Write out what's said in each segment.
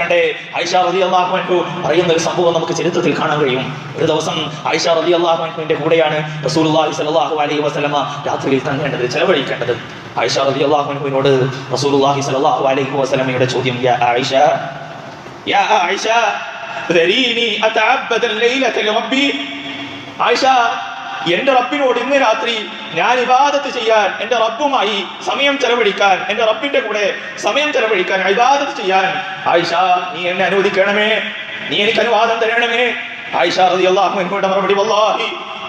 നോക്കണ്ടേ ഐഷ റതി അള്ളാഹുൻഹു പറയുന്ന ഒരു സംഭവം നമുക്ക് ചരിത്രത്തിൽ കാണാൻ കഴിയും ഒരു ദിവസം ഐഷ റതി അള്ളാഹുൻഹുവിന്റെ കൂടെയാണ് റസൂലുള്ളാഹി സ്വല്ലല്ലാഹു അലൈഹി വസല്ലമ രാത്രിയിൽ തങ്ങേണ്ടത് ചെലവഴിക്കേണ്ടത് ഐഷ റതി അള്ളാഹുൻഹുവിനോട് റസൂലുള്ളാഹി സ്വല്ലല്ലാഹു അലൈഹി വസല്ലമയുടെ ചോദ്യം യാ ആയിഷ യാ ആയിഷ ذريني أتعبد الليلة لربي ആയിഷ എന്റെ റബ്ബിനോട് ഇന്ന് രാത്രി ഞാൻ ഇബാദത്ത് ചെയ്യാൻ എന്റെ റബ്ബുമായി സമയം ചെലവഴിക്കാൻ എന്റെ റബ്ബിന്റെ കൂടെ സമയം ചെലവഴിക്കാൻ ഇബാദത്ത് ചെയ്യാൻ. ആയിഷ നീ എന്നെ അനുവദിക്കണമേ. നീ എനിക്ക് അനുവാദം തരണമേ. മറുപടി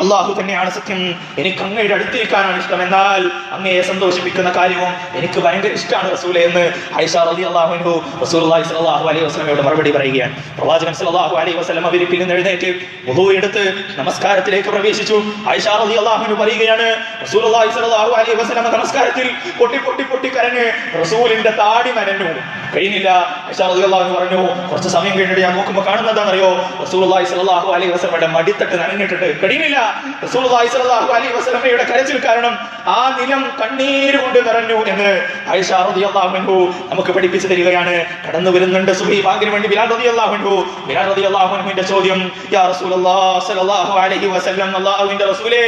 അള്ളാഹു തന്നെയാണ് സത്യം. എനിക്ക് അങ്ങയുടെ അടുത്തിരിക്കാനാണ് ഇഷ്ടം. എന്നാൽ അങ്ങയെ സന്തോഷിപ്പിക്കുന്ന കാര്യവും എനിക്ക് ഭയങ്കര ഇഷ്ടമാണ് റസൂലെ എന്ന് ഐഷ റളി അള്ളാഹുനു റസൂലുള്ളാഹി സ്വല്ലല്ലാഹു അലൈഹി വസ്ലമയോട് മറുപടി പറയുകയാണ്. പ്രവാചകൻ സ്വല്ലല്ലാഹു അലൈഹി വസ്ലം വിരിപ്പിൽ നിന്ന് എഴുന്നേറ്റ് മുഹു എടുത്ത് നമസ്കാരത്തിലേക്ക് പ്രവേശിച്ചു. ഐഷാർ അലി അള്ളാഹുനു പറയുകയാണ് റസൂലുള്ളാഹി സ്വല്ലല്ലാഹു അലൈഹി വസല്ലം നമസ്കാരത്തിൽ പൊട്ടി പൊട്ടി പൊട്ടി കരഞ്ഞ് റസൂലിന്റെ താടി നനഞ്ഞു. കഴിയുന്നില്ല. എന്ന് അള്ളാഹു പറഞ്ഞു കുറച്ച് സമയം കഴിഞ്ഞിട്ട് ഞാൻ നോക്കുമ്പോൾ കാണുന്നതാണെന്നറിയോ റസൂലുള്ളാഹി സ്വല്ലല്ലാഹു അലൈഹി വസ്ലമയുടെ മടിത്തട്ട് നനഞ്ഞിട്ടുണ്ട് കഴിയുന്നില്ല. റസൂലുള്ളാഹി സ്വല്ലല്ലാഹു അലൈഹി വസ്ലമയുടെ കരച്ചിൽ കാരണം ആ നിലം കണ്ണീര് കൊണ്ട് നിറഞ്ഞു എന്ന് ഐഷ റളിയല്ലാഹു അൻഹു നമുക്ക് പഠിപ്പിച്ചു തരികയാണ്. കടന്നു വരുന്നുണ്ട് സുബഹി ബാങ്കിന് വേണ്ടി ബിലാൽ റളിയല്ലാഹു അൻഹു. ബിലാൽ റളിയല്ലാഹു അൻഹുവിന്റെ ചോദ്യം യാ റസൂലുള്ളാഹി സ്വല്ലല്ലാഹു അലൈഹി വസല്ലം അള്ളാഹുവിന്റെ റസൂലേ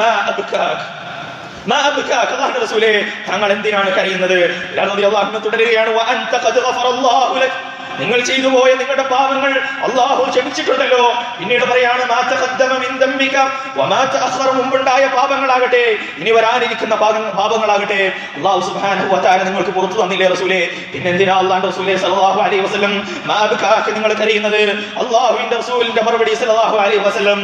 മാ അബ്കാക്? റസൂലേ താങ്കൾ എന്തിനാണ് കരയുന്നത്? തുടരുകയാണ് നിങ്ങൾ ചെയ്തു പോയ നിങ്ങളുടെ പാപങ്ങൾ അള്ളാഹു ക്ഷമിച്ചിട്ടുണ്ടല്ലോ. പിന്നീട് പറയാണ് മുമ്പുണ്ടായ പാപങ്ങളാകട്ടെ ഇനി വരാനിരിക്കുന്ന പാപങ്ങളാകട്ടെ. അള്ളാഹു സുബ്ഹാനഹു വതആല നിങ്ങൾക്ക് പുറത്തു തന്നില്ലേ റസൂലേ? പിന്നെ എന്തിനാ റസൂലേ സല്ലല്ലാഹു അലൈഹി വസല്ലം മാ നിങ്ങൾ കരയുന്നത്? അള്ളാഹുവിന്റെ മറുപടി സല്ലല്ലാഹു അലൈഹി വസല്ലം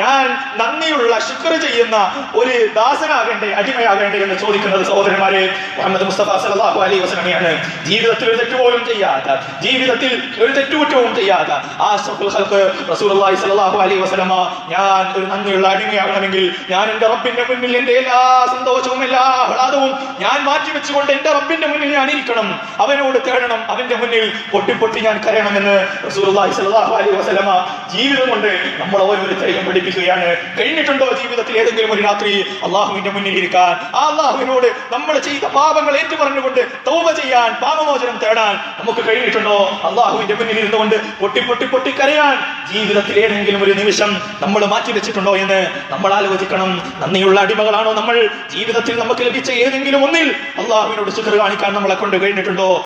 ഞാൻ നന്ദിയുള്ള ശുക്ർ ചെയ്യുന്ന ഒരു ദാസനാകേണ്ടേ അടിമയാകേണ്ടേ എന്ന് ചോദിക്കുന്നത് സഹോദരന്മാരെ മുഹമ്മദ് മുസ്തഫ സല്ലല്ലാഹു അലൈഹി വസ്ലമിയാണ് ജീവിതത്തിൽ ഒരു തെറ്റ് പോലും ചെയ്യാത്ത ജീവിതത്തിൽ ഒരു തെറ്റുകുറ്റവും ചെയ്യാത്ത ആ റസൂൽ റസൂലുള്ളാഹി സ്വല്ലല്ലാഹു അലൈഹി വസ്ലമ ഞാൻ ഒരു നന്ദിയുള്ള അടിമയാകണമെങ്കിൽ ഞാൻ എന്റെ റബ്ബിന്റെ മുന്നിൽ എന്റെ എല്ലാ സന്തോഷവും എല്ലാ ആഹ്ലാദവും ഞാൻ മാറ്റിവെച്ചുകൊണ്ട് എന്റെ റബ്ബിന്റെ മുന്നിൽ ഞാൻ ഇരിക്കണം. അവനോട് തേടണം അവന്റെ മുന്നിൽ പൊട്ടി പൊട്ടി ഞാൻ കരയണമെന്ന് സ്വല്ലല്ലാഹു അലൈഹി വസല്ലമ ജീവിതം കൊണ്ട് നമ്മൾ ഓരോരുത്തരെയും പഠിപ്പിക്കുകയാണ്. കഴിഞ്ഞിട്ടുണ്ടോ ജീവിതത്തിൽ ഏതെങ്കിലും ഒരു രാത്രി അള്ളാഹുവിന്റെ മുന്നിൽ ഇരിക്കാൻ? ആ അള്ളാഹുവിനോട് നമ്മൾ ചെയ്ത പാപങ്ങൾ ഏറ്റു പറഞ്ഞുകൊണ്ട് തൗബ ചെയ്യാൻ പാപമോചനം തേടാൻ നമുക്ക് കഴിഞ്ഞിട്ടുണ്ടോ? അള്ളാഹുവിന്റെ മുന്നിൽ ഇരുന്നുകൊണ്ട് പൊട്ടി പൊട്ടി പൊട്ടി കരയാൻ ജീവിതത്തിൽ ഏതെങ്കിലും ഒരു നിമിഷം നമ്മൾ മാറ്റി വെച്ചിട്ടുണ്ടോ എന്ന് നമ്മൾ ആലോചിക്കണം. നന്ദിയുള്ള അടിമകളാണോ നമ്മൾ? ജീവിതത്തിൽ നമുക്ക് ലഭിച്ച ഏതെങ്കിലും ഒന്നിൽ അള്ളാഹുവിനോട് ശുക്ർ കാണിക്കാൻ നമ്മളെ കൊണ്ട് കഴിഞ്ഞിട്ടുണ്ടോ?